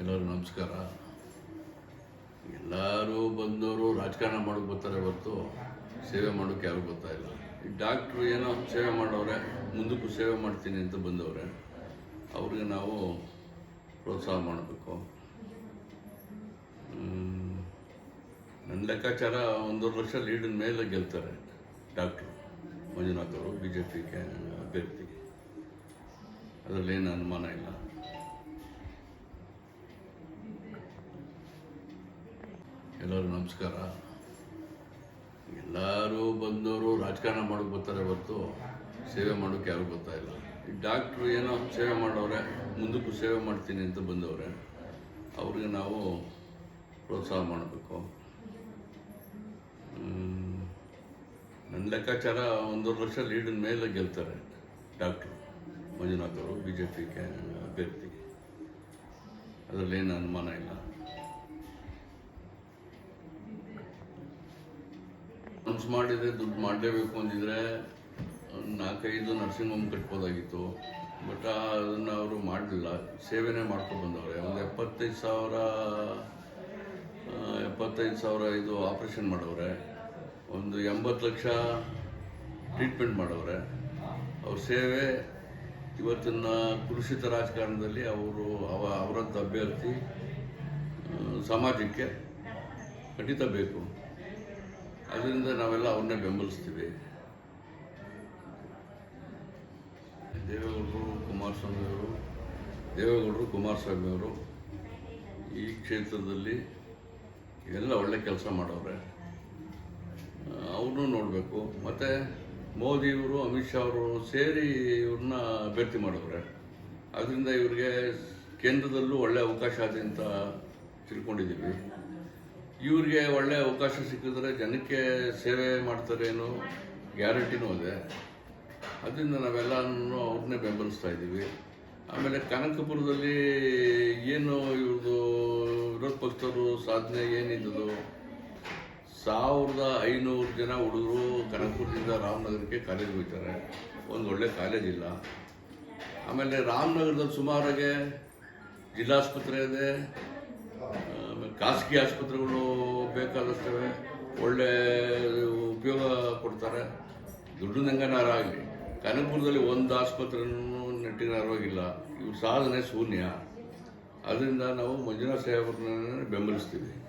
ಎಲ್ಲರೂ ನಮಸ್ಕಾರ. ಎಲ್ಲರೂ ಬಂದವರು ರಾಜಕಾರಣ ಮಾಡೋಕೆ ಬರ್ತಾರೆ ಹೊರತು ಸೇವೆ ಮಾಡೋಕ್ಕೆ ಯಾರು ಗೊತ್ತಾಯಿಲ್ಲ ಈ ಡಾಕ್ಟ್ರು ಏನೋ ಸೇವೆ ಮಾಡೋರೆ, ಮುಂದಕ್ಕೂ ಸೇವೆ ಮಾಡ್ತೀನಿ ಅಂತ ಬಂದವ್ರೆ, ಅವ್ರಿಗೆ ನಾವು ಪ್ರೋತ್ಸಾಹ ಮಾಡಬೇಕು. ನನ್ನ ಲೆಕ್ಕಾಚಾರ ಒಂದೂವರೆ ವರ್ಷ ಲೀಡಿನ ಮೇಲೆ ಗೆಲ್ತಾರೆ ಡಾಕ್ಟ್ರು, ಮಂಜುನಾಥ್ ಅವರು ಬಿ ಜೆ ಪಿ ಅಭ್ಯರ್ಥಿ ಅದರಲ್ಲೇನು ಅನುಮಾನ ಇಲ್ಲ. ಎಲ್ಲರೂ ನಮಸ್ಕಾರ. ಎಲ್ಲರೂ ಬಂದವರು ರಾಜಕಾರಣ ಮಾಡೋಕೆ ಬರ್ತಾರೆ ಹೊರತು ಸೇವೆ ಮಾಡೋಕೆ ಯಾರು ಬರ್ತಾ ಇಲ್ಲ. ಈ ಡಾಕ್ಟ್ರು ಏನೋ ಸೇವೆ ಮಾಡೋರೆ, ಮುಂದಕ್ಕೂ ಸೇವೆ ಮಾಡ್ತೀನಿ ಅಂತ ಬಂದವ್ರೆ, ಅವ್ರಿಗೆ ನಾವು ಪ್ರೋತ್ಸಾಹ ಮಾಡಬೇಕು. ನನ್ನ ಲೆಕ್ಕಾಚಾರ ಒಂದೂವರೆ ಲಕ್ಷ ಲೀಡಿನ ಮೇಲೆ ಗೆಲ್ತಾರೆ ಡಾಕ್ಟ್ರು, ಮಂಜುನಾಥ್ ಅವರು ಬಿ ಜೆ ಪಿ ಅಭ್ಯರ್ಥಿ ಅದರಲ್ಲೇನು ಅನುಮಾನ ಇಲ್ಲ. ಮನ್ಸು ಮಾಡಿದರೆ ದುಡ್ಡು ಮಾಡಲೇಬೇಕು ಅಂದಿದ್ರೆ, ನಾಲ್ಕೈದು ನರ್ಸಿಂಗ್ ಹೋಮ್ ಕಟ್ಬೋದಾಗಿತ್ತು. ಬಟ್ ಅದನ್ನು ಅವರು ಮಾಡಲಿಲ್ಲ. ಸೇವೆನೇ ಮಾಡ್ಕೊಂಡು ಬಂದವ್ರೆ. ಒಂದು ಎಪ್ಪತ್ತೈದು ಸಾವಿರ ಎಪ್ಪತ್ತೈದು ಸಾವಿರ ಇದು ಆಪ್ರೇಷನ್ ಮಾಡವ್ರೆ. ಒಂದು ಎಂಬತ್ತು ಲಕ್ಷ ಟ್ರೀಟ್ಮೆಂಟ್ ಮಾಡವ್ರೆ. ಅವ್ರ ಸೇವೆ ಇವತ್ತಿನ ಕುಲುಷಿತ ರಾಜಕಾರಣದಲ್ಲಿ ಅವರು, ಅವ ಅವರಂಥ ಅಭ್ಯರ್ಥಿ ಸಮಾಜಕ್ಕೆ ಖಂಡಿತ ಬೇಕು. ಅದರಿಂದ ನಾವೆಲ್ಲ ಅವ್ರನ್ನೇ ಬೆಂಬಲಿಸ್ತೀವಿ. ದೇವೇಗೌಡರು ಕುಮಾರಸ್ವಾಮಿ ಅವರು ದೇವೇಗೌಡರು ಕುಮಾರಸ್ವಾಮಿ ಅವರು ಈ ಕ್ಷೇತ್ರದಲ್ಲಿ ಎಲ್ಲ ಒಳ್ಳೆ ಕೆಲಸ ಮಾಡವ್ರೆ. ಅವ್ರನ್ನೂ ನೋಡಬೇಕು. ಮತ್ತು ಮೋದಿಯವರು, ಅಮಿತ್ ಶಾ ಅವರು ಸೇರಿ ಇವ್ರನ್ನ ಅಭ್ಯರ್ಥಿ ಮಾಡವ್ರೆ. ಅದರಿಂದ ಇವ್ರಿಗೆ ಕೇಂದ್ರದಲ್ಲೂ ಒಳ್ಳೆ ಅವಕಾಶ ಆದಂತ ತಿಳ್ಕೊಂಡಿದ್ದೀವಿ. ಇವ್ರಿಗೆ ಒಳ್ಳೆ ಅವಕಾಶ ಸಿಕ್ಕಿದ್ರೆ ಜನಕ್ಕೆ ಸೇವೆ ಮಾಡ್ತಾರೆ ಅನ್ನೋ ಗ್ಯಾರಂಟಿನೂ ಇದೆ. ಅದರಿಂದ ನಾವೆಲ್ಲನೂ ಅವ್ರನ್ನೇ ಬೆಂಬಲಿಸ್ತಾ ಇದ್ದೀವಿ. ಆಮೇಲೆ ಕನಕಪುರದಲ್ಲಿ ಏನು ಇವ್ರದ್ದು ವಿರೋಧ ಪಕ್ಷದವರು ಸಾಧನೆ ಏನಿದ್ದು ಸಾವಿರದ ಐನೂರು ಜನ ಹುಡುಗರು ಕನಕಪುರದಿಂದ ರಾಮನಗರಕ್ಕೆ ಕಾಲೇಜ್ ಹೋಗ್ತಾರೆ. ಒಂದು ಒಳ್ಳೆ ಕಾಲೇಜ್ ಇಲ್ಲ. ಆಮೇಲೆ ರಾಮನಗರದಲ್ಲಿ ಸುಮಾರಾಗೆ ಜಿಲ್ಲಾಸ್ಪತ್ರೆ ಇದೆ. ಖಾಸಗಿ ಆಸ್ಪತ್ರೆಗಳು ಬೇಕಾದಷ್ಟೇ ಒಳ್ಳೆ ಉಪಯೋಗ ಕೊಡ್ತಾರೆ. ದುಡ್ಡು ನಂಗನಾರ ಆಗಲಿ. ಕನಕಪುರದಲ್ಲಿ ಒಂದು ಆಸ್ಪತ್ರೆನೂ ನೆಟ್ಟಿನಾರವಾಗಿಲ್ಲ ಇವ್ರ ಸಾಧನೆ ಶೂನ್ಯ. ಅದರಿಂದ ನಾವು ಮಂಜುನಾಥ್ ಸಾಹೇಬ್ರನ್ನ ಬೆಂಬಲಿಸ್ತೀವಿ.